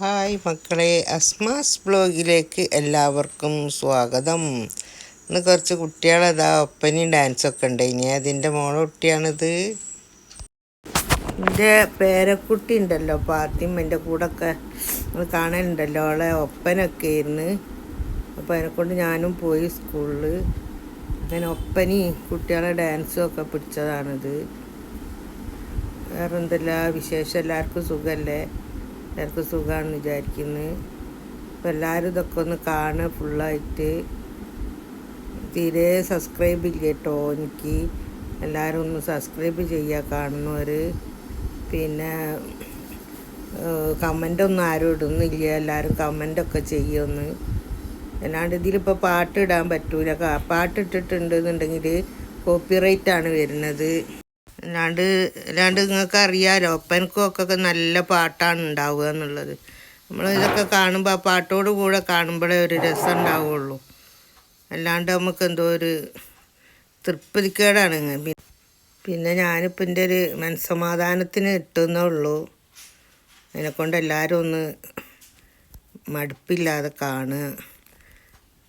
Hi മക്കളെ അസ്മാസ് ബ്ലോഗിലേക്ക് എല്ലാവർക്കും സ്വാഗതം. ഇന്ന് കുറച്ച് കുട്ടികളതാ ഒപ്പനി ഡാൻസൊക്കെ ഉണ്ട്. ഇനി അതിന്റെ മോളെ കുട്ടിയാണിത്. എന്റെ പേരക്കുട്ടി ഉണ്ടല്ലോ പാത്തിയും എന്റെ കൂടെ ഒക്കെ കാണാനുണ്ടല്ലോ അവളെ ഒപ്പനൊക്കെ ഇരുന്ന് അപ്പോൾ അതിനെക്കൊണ്ട് ഞാനും പോയി സ്കൂളിൽ അങ്ങനെ ഒപ്പനി കുട്ടികളെ ഡാൻസും ഒക്കെ പിടിച്ചതാണിത്. വേറെന്തല്ല വിശേഷം? എല്ലാവർക്കും സുഖമല്ലേ എല്ലാവർക്കും സുഖമാണെന്ന് വിചാരിക്കുന്നു. അപ്പോൾ എല്ലാവരും ഇതൊക്കെ ഒന്ന് കാണുക ഫുള്ളായിട്ട്. തീരെ സബ്സ്ക്രൈബ് ഇല്ല കേട്ടോ എനിക്ക്. എല്ലാവരും ഒന്ന് സബ്സ്ക്രൈബ് ചെയ്യുക കാണുന്നവർ. പിന്നെ കമന്റൊന്നും ആരും ഇടുന്നില്ല. എല്ലാവരും കമന്റൊക്കെ ചെയ്യുമെന്ന്. അല്ലാണ്ട് ഇതിലിപ്പോൾ പാട്ടിടാൻ പറ്റൂല. പാട്ടിട്ടിട്ടുണ്ടെന്നുണ്ടെങ്കിൽ പാട്ട് ഇട്ടിട്ടുണ്ടെന്നുണ്ടെങ്കിൽ കോപ്പിറൈറ്റ് ആണ് വരുന്നത്. അല്ലാണ്ട് അല്ലാണ്ട് നിങ്ങൾക്ക് അറിയാലോ ഒപ്പനക്കൊക്കെ നല്ല പാട്ടാണ് ഉണ്ടാവുക എന്നുള്ളത്. നമ്മൾ ഇതൊക്കെ കാണുമ്പോൾ ആ പാട്ടോട് കൂടെ കാണുമ്പോഴേ ഒരു രസം ഉണ്ടാവുള്ളൂ. അല്ലാണ്ട് നമുക്ക് എന്തോ ഒരു തൃപ്തിക്കേടാണ് പിന്നെ ഞാനിപ്പോൾ എന്റെ ഒരു മനസ്സമാധാനത്തിന് കിട്ടുന്നേ ഉള്ളൂ. അതിനെക്കൊണ്ട് എല്ലാവരും ഒന്ന് മടുപ്പില്ലാതെ കാണുക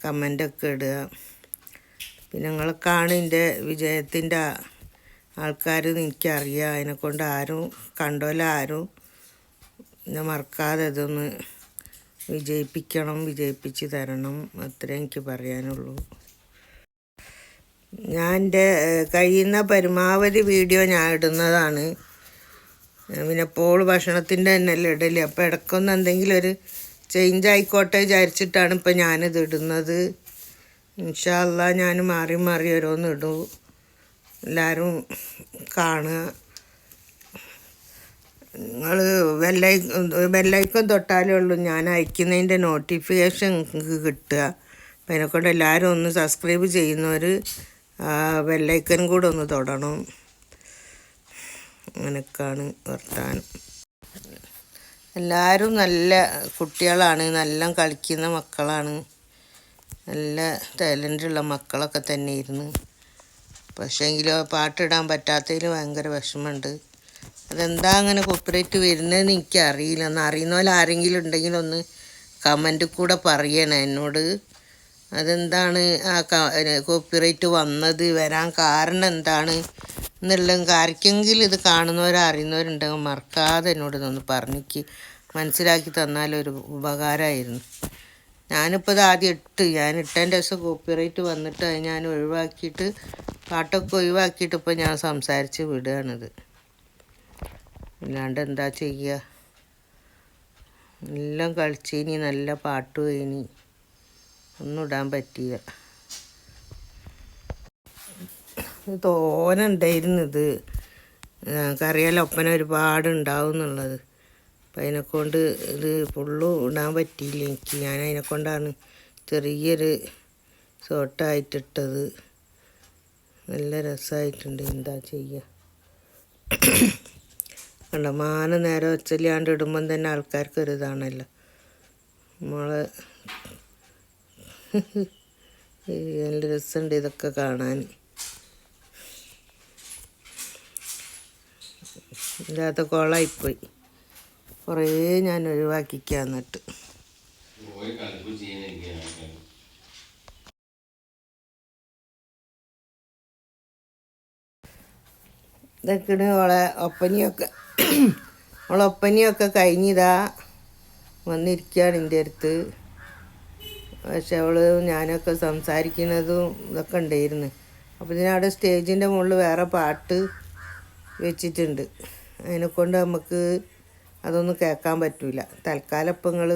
കമന്റൊക്കെ ഇടുക. പിന്നെ നിങ്ങളൊക്കെയാണ് എന്റെ വിജയത്തിന്റെ ആൾക്കാർ എനിക്കറിയാം. അതിനെക്കൊണ്ട് ആരും കണ്ടോല ആരും. എന്നെ മറക്കാതെ ഇതൊന്ന് വിജയിപ്പിക്കണം വിജയിപ്പിച്ച് തരണം. അത്രേ എനിക്ക് പറയാനുള്ളൂ. ഞാൻ എന്റെ കഴിയുന്ന പരമാവധി വീഡിയോ ഞാൻ ഇടുന്നതാണ്. പിന്നെ ഇപ്പോൾ ഭക്ഷണത്തിന്റെ തന്നെയല്ലേ ഇടൽ. അപ്പോൾ ഇടയ്ക്കൊന്ന് എന്തെങ്കിലും ഒരു ചേഞ്ച് ആയിക്കോട്ടെ വിചാരിച്ചിട്ടാണ് ഇപ്പം ഞാനിത് ഇടുന്നത്. ഇൻഷാല്ല ഞാൻ മാറി മാറി ഓരോന്ന് എല്ലാവരും കാണുക. നിങ്ങൾ വെല്ലൈ വെല്ലൈക്കം തൊട്ടാലേ ഉള്ളൂ. ഞാൻ അയക്കുന്നതിന്റെ നോട്ടിഫിക്കേഷൻ നിങ്ങൾക്ക് കിട്ടുക. അപ്പം അതിനെക്കൊണ്ട് എല്ലാവരും ഒന്ന് സബ്സ്ക്രൈബ് ചെയ്യുന്നവർ വെല്ലൈക്കൻ കൂടെ ഒന്ന് തൊടണം. അങ്ങനെയൊക്കെയാണ് വർത്താനം. എല്ലാവരും നല്ല കുട്ടികളാണ്. നല്ല കളിക്കുന്ന മക്കളാണ്. നല്ല ടാലന്റുള്ള മക്കളൊക്കെ തന്നെയായിരുന്നു. പക്ഷേങ്കിലോ പാട്ടിടാൻ പറ്റാത്തതിൽ ഭയങ്കര വിഷമമുണ്ട്. അതെന്താ അങ്ങനെ കോപ്പറേറ്റ് വരുന്നതെന്ന് എനിക്കറിയില്ല. ഒന്ന് അറിയുന്ന പോലെ ആരെങ്കിലും ഉണ്ടെങ്കിൽ ഒന്ന് കമന്റിൽ കൂടെ പറയണേ എന്നോട്. അതെന്താണ് ആ കോപ്പിറൈറ്റ് വന്നത്? വരാൻ കാരണം എന്താണ്? എന്നുള്ളത് ആർക്കെങ്കിലും ഇത് കാണുന്നവരോ അറിയുന്നവരുണ്ടെങ്കിൽ മറക്കാതെ എന്നോട് ഇതൊന്ന് പറഞ്ഞിക്ക്. മനസ്സിലാക്കി തന്നാൽ ഒരു ഉപകാരമായിരുന്നു. ഞാനിപ്പോൾ ഇത് ആദ്യം ഇട്ട്. ഞാൻ ഇട്ടതിന്റെ ദിവസം കോപ്പിറൈറ്റ് വന്നിട്ട് അത് ഞാൻ ഒഴിവാക്കിയിട്ട് പാട്ടൊക്കെ ഒഴിവാക്കിയിട്ട് ഇപ്പോൾ ഞാൻ സംസാരിച്ച് വിടുകയാണിത്. അല്ലാണ്ട് എന്താ ചെയ്യുക എല്ലാം കളിച്ചിനി നല്ല പാട്ട് ഇനി ഒന്നും ഇടാൻ പറ്റിയില്ല. തോനുണ്ടായിരുന്നത് ഇത്. ഞങ്ങൾക്കറിയാലോ ഒപ്പന ഒരുപാട് ഉണ്ടാവും എന്നുള്ളത്. അപ്പം അതിനെക്കൊണ്ട് ഇത് ഫുള്ളും ഇടാൻ പറ്റിയില്ല. എനിക്ക് ഞാൻ അതിനെക്കൊണ്ടാണ് ചെറിയൊരു ഷോർട്ടായിട്ടിട്ടത് നല്ല രസമായിട്ടുണ്ട് എന്താ ചെയ്യുക കണ്ട? മാന നേരെ വെച്ചല്ലാണ്ട് ഇടുമ്പം തന്നെ ആൾക്കാർക്ക് ഒരു ഇതാണല്ലോ. നമ്മളെ നല്ല രസമുണ്ട് ഇതൊക്കെ കാണാൻ. ഇല്ലാത്ത കോളായിപ്പോയി. കുറേ ഞാൻ ഒഴിവാക്കിക്കാന്നിട്ട് ഇതൊക്കെയാണ് ഓളെ ഒപ്പനിയൊക്കെ. ഓളെ ഒപ്പനിയൊക്കെ കഴിഞ്ഞിതാ വന്നിരിക്കുകയാണ് എന്റെ അടുത്ത്. പക്ഷെ അവൾ ഞാനൊക്കെ സംസാരിക്കുന്നതും ഇതൊക്കെ ഉണ്ടായിരുന്നു. അപ്പോൾ ഇതിനവിടെ സ്റ്റേജിന്റെ മുകളിൽ വേറെ പാട്ട് വെച്ചിട്ടുണ്ട്. അതിനെക്കൊണ്ട് നമുക്ക് അതൊന്നും കേൾക്കാൻ പറ്റില്ല തൽക്കാലം ഇപ്പം നിങ്ങൾ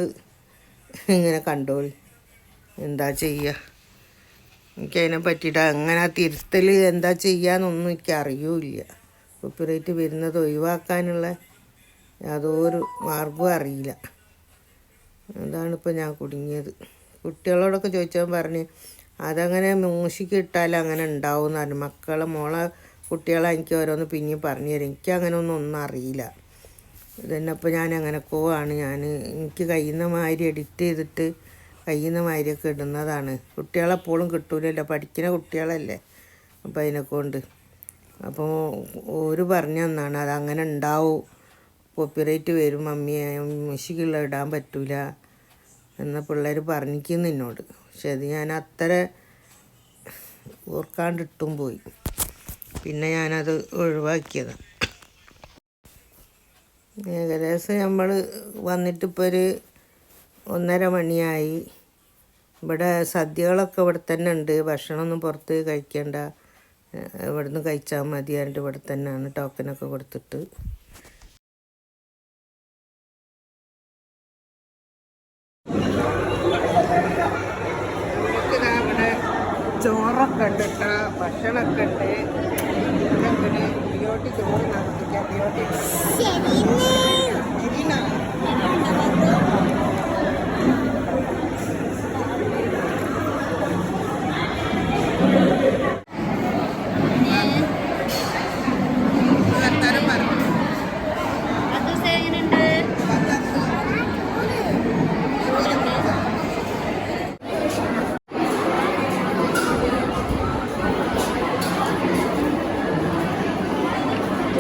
ഇങ്ങനെ കണ്ടോളി. എന്താ ചെയ്യുക എനിക്കതിനെ പറ്റിയിട്ട് അങ്ങനെ തിരുത്തൽ എന്താ ചെയ്യാന്നൊന്നും എനിക്ക് അറിയൂല കോപ്പിറൈറ്റ് വരുന്നത് ഒഴിവാക്കാനുള്ള യാതൊരു മാർഗവും അറിയില്ല. അതാണിപ്പോൾ ഞാൻ കുടുങ്ങിയത്. കുട്ടികളോടൊക്കെ ചോദിച്ചാൽ പറഞ്ഞ് അതങ്ങനെ മൂഷിക്ക് ഇട്ടാൽ അങ്ങനെ ഉണ്ടാവും എന്ന് മക്കളെ മോളെ കുട്ടികളെ എനിക്ക് ഓരോന്ന് പിന്നെയും പറഞ്ഞു തരും. എനിക്ക് അങ്ങനെ ഒന്നും ഒന്നും അറിയില്ല. ഇതന്നെ ഞാൻ അങ്ങനെ പോവാണ്. ഞാൻ എനിക്ക് കയ്യുന്ന മാതിരി എഡിറ്റ് ചെയ്തിട്ട് കയ്യുന്ന മാതിരിയൊക്കെ ഇടുന്നതാണ്. കുട്ടികളെപ്പോഴും കിട്ടൂലല്ലോ. പഠിക്കുന്ന കുട്ടികളല്ലേ അപ്പോൾ അതിനെക്കൊണ്ട്. അപ്പോൾ ഒരു പറഞ്ഞു തന്നാണ് അങ്ങനെ ഉണ്ടാവും. കോപ്പിറൈറ്റ് വരും. മമ്മിയെ മ്യൂസിക്കുള്ള ഇടാൻ പറ്റൂല. എന്ന പിള്ളേർ പറഞ്ഞിരിക്കുന്നു എന്നോട്. പക്ഷെ അത് ഞാൻ അത്ര ഓർക്കാണ്ടിട്ടും പോയി. പിന്നെ ഞാനത് ഒഴിവാക്കിയത്. ഏകദേശം നമ്മൾ വന്നിട്ടിപ്പോൾ ഒരു ഒന്നര മണിയായി. ഇവിടെ സദ്യകളൊക്കെ ഇവിടെ തന്നെ ഉണ്ട് ഭക്ഷണമൊന്നും പുറത്ത് കഴിക്കേണ്ട. ഇവിടെ ഇവിടുന്ന് കഴിച്ചാൽ മതി എന്നിട്ട് ഇവിടെ തന്നെയാണ് ടോക്കനൊക്കെ കൊടുത്തിട്ട്. ചോറൊക്കെ ഉണ്ട് ഭക്ഷണമൊക്കെ ഉണ്ട്. ബിയോട്ടി ചോറ് നടത്തിക്കാം ബിയോട്ടി ശരിനാ